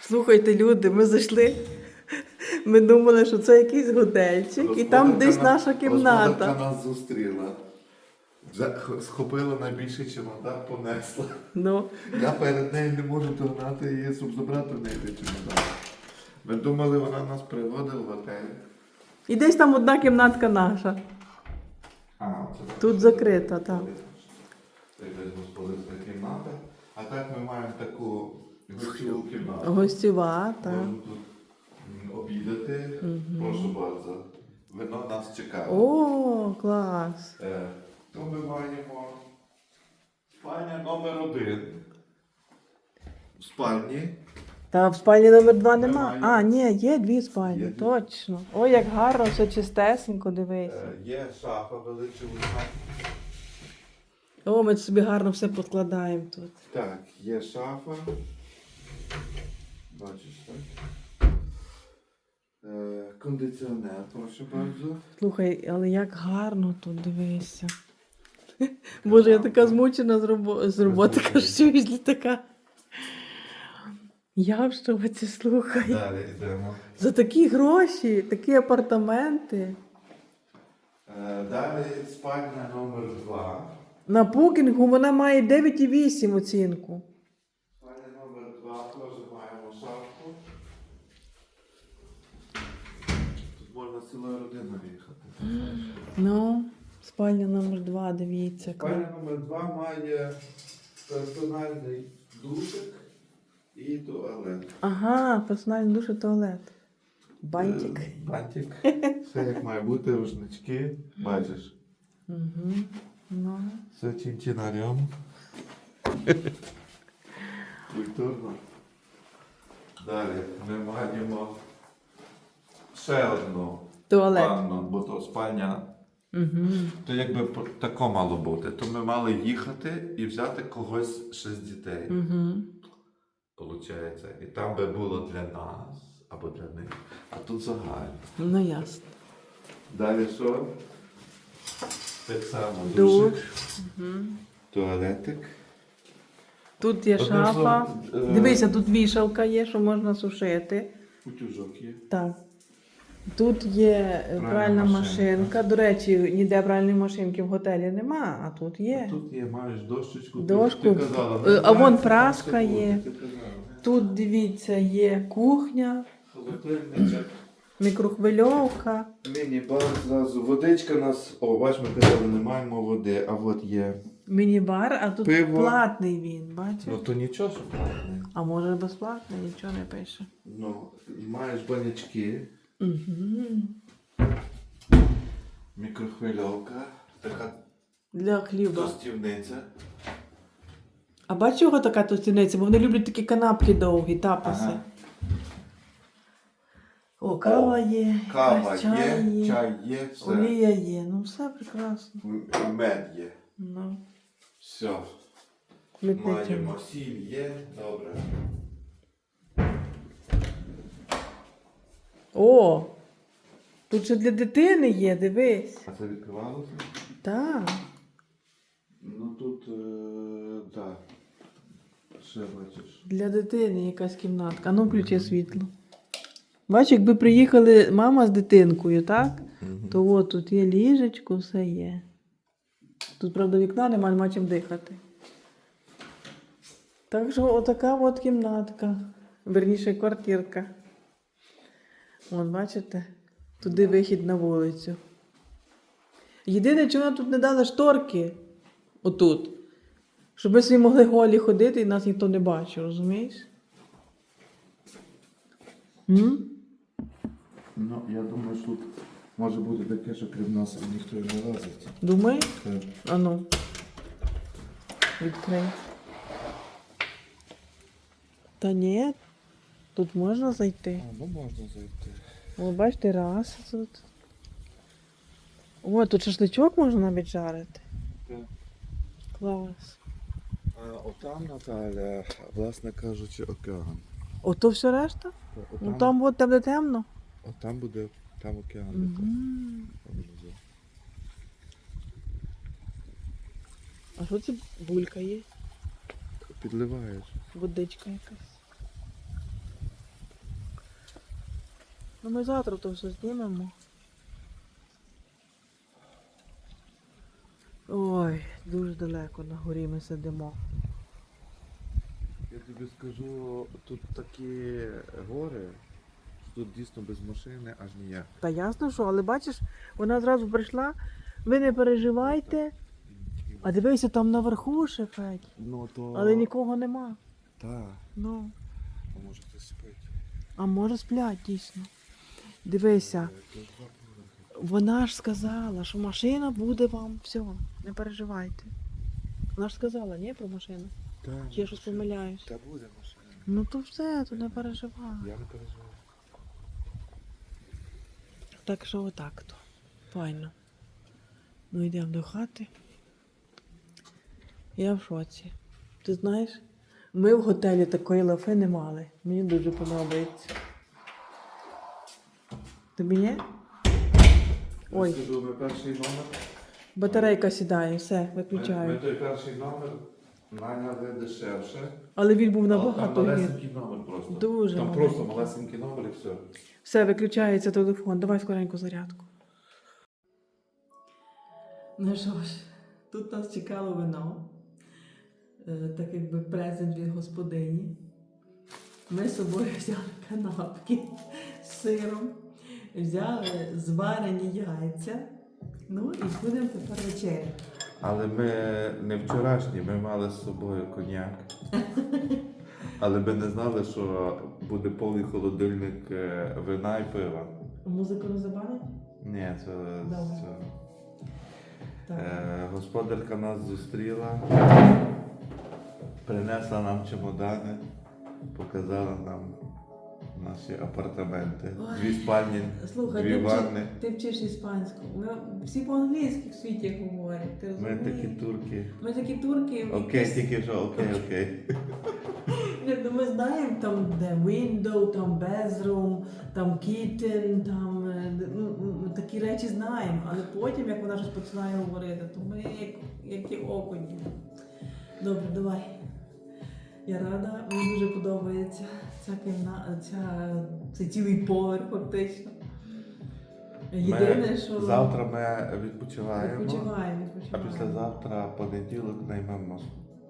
Слухайте, люди, ми зайшли. Ми думали, що це якийсь готельчик, і там десь на- наша кімната. нас зустріла. Х- Схопила найбільший чемодан, понесла. Ну, Я перед нею не можу догнати її, щоб забрати в неї той чемодан. Ми думали, вона нас приводить в готель. і десь там одна кімнатка наша. А, це так. Тут закрита, так. Це якась господарська кімната. А так ми маємо таку. Гостєва, так. Можемо тут обідати. Прошу bardzo. Вино нас чекає. О, клас. Е, То ми маємо спальня номер один. В спальні. Та в спальні номер два нема. Немає. А, ні, є дві спальні, Є дві. точно. Ой, як гарно, все чистесенько, дивись. Е, Є шафа величезна. О, ми собі гарно все подкладаємо тут. Так, є шафа. Бачиш, так? Е, Кондиціонер, прошу bardzo. Слухай, але як гарно тут дивися. Боже, я така змучена з, робо... з роботи, кажу, що візлі така. Я в шоці, слухай. Далі йдемо. За такі гроші, такі апартаменти. Е, Далі спальня номер два. На букінгу вона має 9,8 оцінку. Спальня номер два теж маємо шафку. Тут можна цілою родиною їхати. Ну, спальня номер 2, дивіться. Спальня номер два має персональний душик і туалет. Ага, персональний душ і туалет. Бантик. Е, Бантик. Все як має бути, рушнички. Бачиш. Угу. Ну. Все чинчинарем. Культурно. Далі ми маємо ще одну Туалет. ванну, бо то спальня. Угу. То якби тако мало бути. То ми мали їхати і взяти когось ще з дітей. Угу. Получається. І там би було для нас або для них. А тут загально. Ну ясно. Далі що? Так само Душ. Угу. туалетик. Тут є шафа. е, Дивися, тут вішалка є, що можна сушити. Утюжок є. Так. Тут є е, Пральна пральна машинка. машинка. До речі, ніде пральної машинки в готелі нема, а тут є. Тут є, маєш дощечку. Дошку. Ти, ти казала, Е, а вон праска є. ти. Тут дивіться, є кухня, Холодильничок. мікрохвильовка. Міні-бар зразу. Водичка нас. О, бач, ми казали, не маємо води, а от є. Міні-бар, а тут Пиво. платний він, бачиш? Ну то нічого, що платне. А може безплатний, нічого не пише. Ну, маєш банячки, Угу. мікрохвильовка, така Для хліба. тостівниця. А бачиш, чого така тостівниця? Бо вони люблять такі канапки довгі, тапаси. Ага. О, кава є, Кава якась чай є, чай є, все. олія є. Ну все прекрасно. М- Мед є. Ну, Все. Маємо сіль є, добре. О! Тут ще для дитини є, дивись. А це відкривалося? Так. Ну тут, е, так. Ще бачиш. Для дитини якась кімнатка. А ну включи світло. Бачиш, якби приїхали мама з дитинкою, так? То от тут є ліжечко, все є. Тут, правда, вікна немає, нема чим дихати. Так що отака от кімнатка. Верніше, квартирка. От, бачите? Туди вихід на вулицю. Єдине, чого нам тут не дали шторки. Отут. Щоб ми собі могли голі ходити і нас ніхто не бачив, розумієш? М? Ну, я думаю, що тут може бути таке, що крім нас ніхто і не лазить. Думаєш? Так. А ну. Відкрий. Та ні. Тут можна зайти. А, ну можна зайти. О, бач, тераса тут. О, тут шашличок можна навіть жарити. Так. Клас. А отам, Наталя, власне кажучи, океан. Ото все решта? Ну там от там де темно. Отам буде, там океан. Угу. Там внизу. А що це булька є? Підливаєш. Водичка якась. Ну ми завтра то все знімемо. Ой, дуже далеко на горі ми сидимо. Я тобі скажу, тут такі гори, що тут дійсно без машини аж ніяк. Та ясно, що, але бачиш, вона зразу прийшла. Ви не переживайте. А дивися, там наверху ще Федь. Ну то. Але нікого нема. Так, Ну, а може хтось спить. а може сплять дійсно. Дивися, вона ж сказала, що машина буде вам. Все, не переживайте. Вона ж сказала, ні, про машину? Так, Чи я щось помиляюсь? Та буде машина. Ну то все, то не переживай. Я не переживаю. Так що отак то. Файно. Ну йдемо до хати. Я в шоці. Ти знаєш, ми в готелі такої лафи не мали. Мені дуже подобається. Тобі є? Ой. Ми перший номер. Батарейка сідає, все, Ми, ми виключаю. той перший номер наняли дешевше. Але він був Але набагато Там гірший. малесенький номер просто. Дуже Там маленький. просто малесенький номер і все. Все, виключається телефон. Давай скоренько зарядку. Ну що ж, тут нас чекало вино, Е, так якби презент від господині. Ми з собою взяли канапки з сиром, взяли зварені яйця. Ну і будемо тепер вечеряти. Але ми не вчорашні, ми мали з собою коньяк. Але ми не знали, що буде повний холодильник е, вина і пива. Музику не забанить? Ні, це, це. Е, господарка нас зустріла, принесла нам чемодани, показала нам наші апартаменти. Ой. Дві спальні, Слухай, дві ти, вчи- ванни. ти вчиш іспанську. Ми всі по-англійськи в світі говорять. Ти Ми розумієш? такі турки. Ми такі турки. Окей, тільки що, окей, окей. Ну ми знаємо там, де window, там bedroom, там kitten, там е, ну, ну, такі речі знаємо, але потім, як вона щось починає говорити, то ми як, як ті окуні. Добре, давай. Я рада, мені дуже подобається ця кімна, ця, це цілий поверх фактично. Єдине, Ми- що Завтра ми відпочиваємо, відпочиваємо, а відпочиваємо. післязавтра понеділок наймемо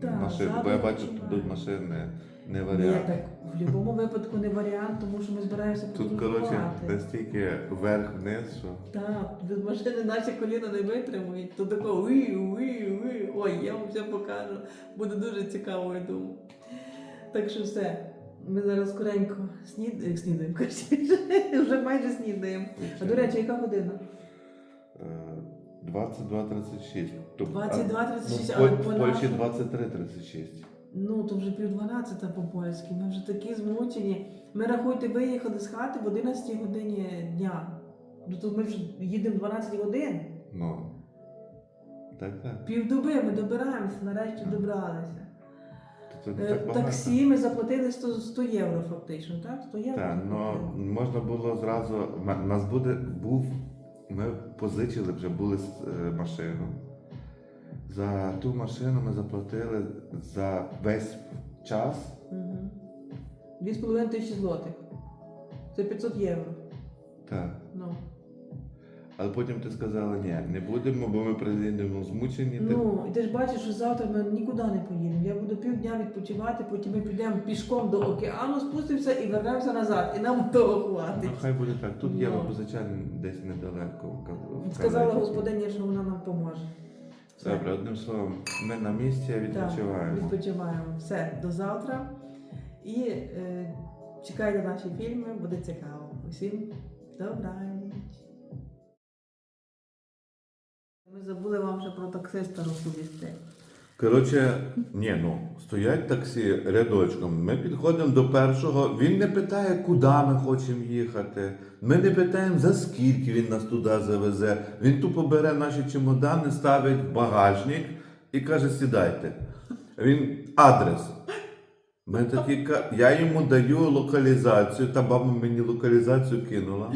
Так, машину. Бо я бачу, що тут машини не Ні, варіант. так в будь-якому випадку не варіант, тому що ми збираємося Тут, коротше, настільки вверх-вниз, що. Так, від машини наші коліна не витримують, то тако уї, уї, уї. Ой, я вам все покажу. Буде дуже цікаво, я думаю. Так що все. Ми зараз скоренько снід... е, снідаємо, вже майже снідаємо. А до речі, яка година? Е, 22.36. Тобто, 22.36, а, але ну, по в Польщі нашому- 23.36. Ну, то вже пів 12 по-польськи. Ми вже такі змучені. Ми рахуйте, виїхали з хати в 11 годині дня. Ну, то ми вже їдемо 12 годин. Ну. Так, так. Півдоби ми добираємося, нарешті добралися. То це не Е, так багато. Таксі ми заплатили 100, 100 євро фактично, так? 100 євро. Так, ну заплатили. можна було зразу. м- Нас буде був. Ми позичили вже були е, машину. За ту машину ми заплатили за весь час. Мгм. Дві з половиною тисячі злотих. Це 500 євро. Так. Ну. Але потім ти сказала, ні, не будемо, бо ми приїдемо змучені. ну, і ти ж бачиш, що завтра ми нікуди не поїдемо. Я буду півдня відпочивати, потім ми підемо пішком до океану, спустимося і вернемося назад. І нам того Ну, хай буде так. Тут є Ну. позичальні десь недалеко. в Сказала господиня, що вона нам поможе. Добре, одним словом, ми на місці Так, відпочиваємо. відпочиваємо. Все, до завтра. І е, чекайте наші фільми, буде цікаво. Усім добраніч. Забули вам ще про таксиста розповісти. Коротше, ні, ну стоять таксі рядочком. Ми підходимо до першого. Він не питає, куди ми хочемо їхати. Ми не питаємо, за скільки він нас туди завезе. Він тупо бере наші чемодани, ставить в багажник і каже: сідайте. Він адрес. Ми такі, я йому даю локалізацію, та баба мені локалізацію кинула.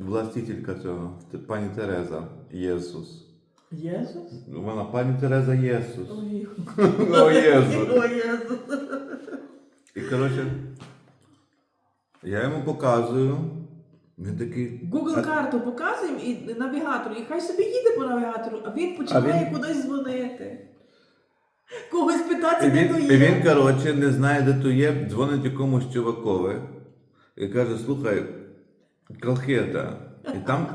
Властителька цього, пані Тереза, Єсус. Єсус? Вона пані Тереза Єсус. О, Єсус. Ой, Єсус. І коротше, Я йому показую. Він такий. Google «А карту показуємо і навігатору, і хай собі їде по навігатору, а він починає він- кудись дзвонити. Когось питати, І де він, то і він, коротше, не знає, де то є, дзвонить якомусь чувакові і каже: слухай, колхета. І там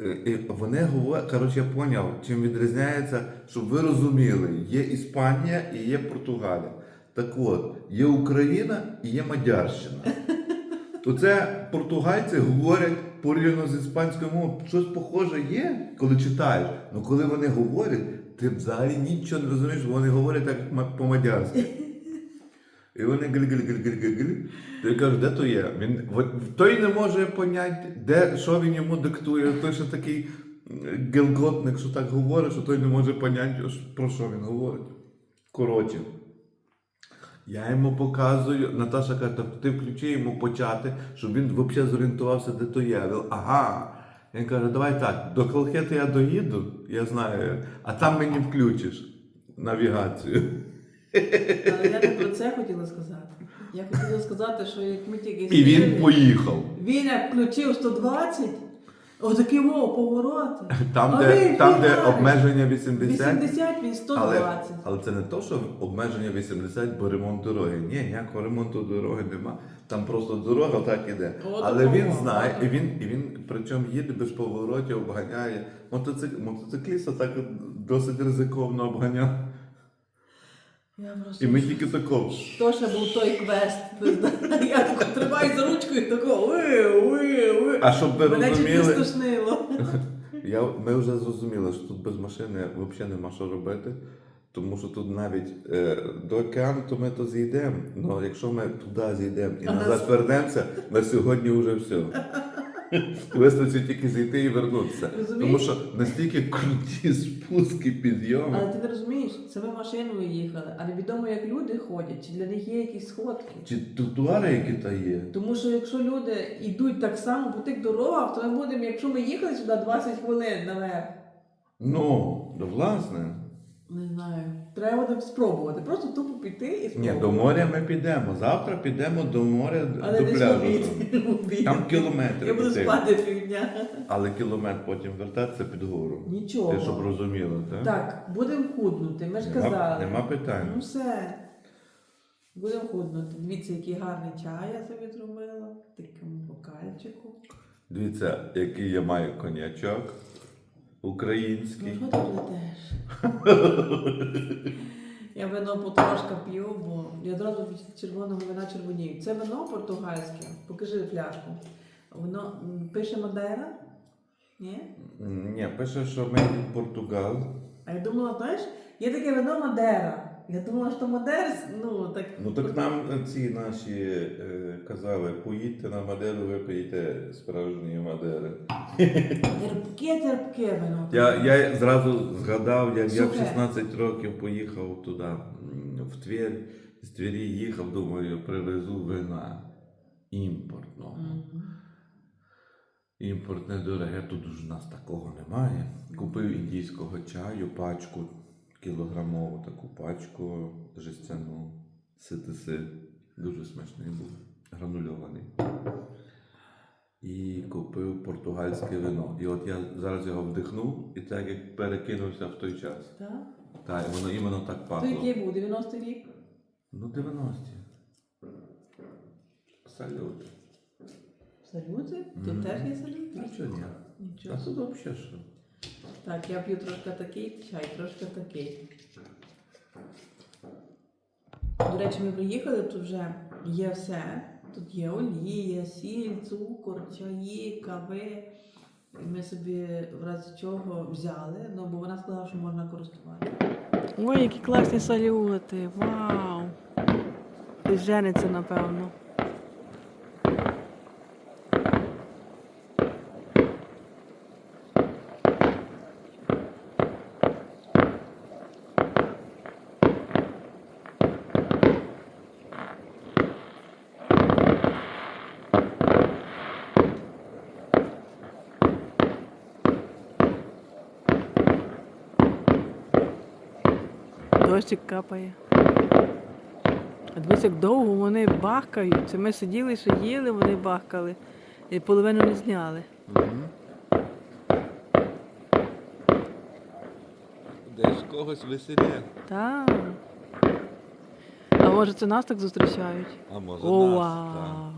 е, і вони говорять, коротше, я поняв, чим відрізняється, щоб ви розуміли, є Іспанія і є Португалія. Так от, є Україна і є Мадярщина. Оце португальці говорять порівняно з іспанською мовою. Щось похоже є, коли читаєш. Ну коли вони говорять, ти взагалі нічого не розумієш, бо вони говорять так по-мадярськи. І вони гиль-гиль-гиль-гиль-гиль. Ти кажеш, де то є? Він той не може поняти, де що він йому диктує. Той що такий гелготник, що так говорить, що той не може поняти, про що він говорить. Коротше. Я йому показую, Наташа каже, «Так ти включи йому почати, щоб він взагалі зорієнтувався, де то є. Говорю, Ага. Він каже, давай так, до Колхети я доїду, я знаю, а там мені включиш навігацію. Але я не про це хотіла сказати. Я хотіла сказати, що як ми тільки І він поїхав. він як включив 120, отакий во, повороти. Там, А де, він там, де обмеження 80, 80, він 120. але це не то, що обмеження 80, бо ремонт дороги. Ні, ніякого ремонту дороги нема. Там просто дорога так іде. От Але він такого, знає, і він, і він причому їде без поворотів, обганяє. Мотоцик, мотоцикліста так досить ризиковно обганяв. Я просто... І ми тільки такого. То ще був той квест. Я тако тримаю за ручку і тако уи, уи, уи. А щоб ви Мене чуть не розуміли, стошнило. я, ми вже зрозуміли, що тут без машини взагалі нема що робити. Тому що тут навіть е, до океану, то ми то зійдемо. Ну якщо ми туди зійдемо і А назад нас- вернемося, на сьогодні вже все. Вистачить тільки зійти і вернутися. Розумієш? Тому що настільки круті спуски, підйоми. Але ти не розумієш, це ми машиною їхали, а невідомо, як люди ходять, чи для них є якісь сходки. Чи тротуари, які та є? Тому що якщо люди йдуть так само по тих дорогах, то ми будемо, якщо ми їхали сюди 20 хвилин наверх. Ну, власне. Не знаю. Треба буде спробувати. Просто тупо піти і Ні, спробувати. до моря ми підемо. Завтра підемо до моря Але до десь в пляжу. обід. В обід. Там кілометри. Я буду піти. спати півдня. Але кілометр потім вертатися під гору. Нічого. Ти щоб розуміла, так? Так, будемо худнути. Ми ж Нема, казали. нема питань. Ну все. Будемо худнути. Дивіться, який гарний чай я собі зробила. В такому бокальчику. Дивіться, який я маю конячок. Ну Український. що ти плетеш? Я вино потрошка п'ю, бо я одразу від червоного вина червонію. Це вино португальське. Покажи пляшку. Воно пише Мадера? Ні? Ні, пише, що ми Португал. А я думала, знаєш, є таке вино Мадера. Я думала, що Мадер, ну так. Ну так нам ці наші е, казали, поїдьте на Мадеру, ви поїдете справжньої Мадери. Терпке, терпке вино. Я, я зразу згадав, як я в Сухе. 16 років поїхав туди, м, в Тверь, з Твері їхав, думаю, привезу вина імпортного. Мгм. Імпортне дороге, тут ж у нас такого немає. Купив індійського чаю, пачку, кілограмову таку пачку жестяну, ситиси. Дуже смачний був, гранульований. І купив португальське вино. І от я зараз його вдихнув і так як перекинувся в той час. Так? Так, і воно іменно так То який був? 90-й рік? Ну, 90-ті. Салют. Салюти? Тут теж є салюти? Нічого ні. А Нічого. тут взагалі що? Так, я п'ю трошки такий чай, трошки такий. До речі, ми приїхали, тут вже є все. Тут є олія, сіль, цукор, чаї, кави. Ми собі в разі чого взяли, ну бо вона сказала, що можна користуватися. Ой, які класні салюти! Вау! Хтось жениться, напевно. Дощик капає. А дивись, як довго вони бахкають. Це ми сиділи, що їли, вони бахкали. І половину не зняли. Десь когось веселє. Так. А може це нас так зустрічають? А може О, нас, вау!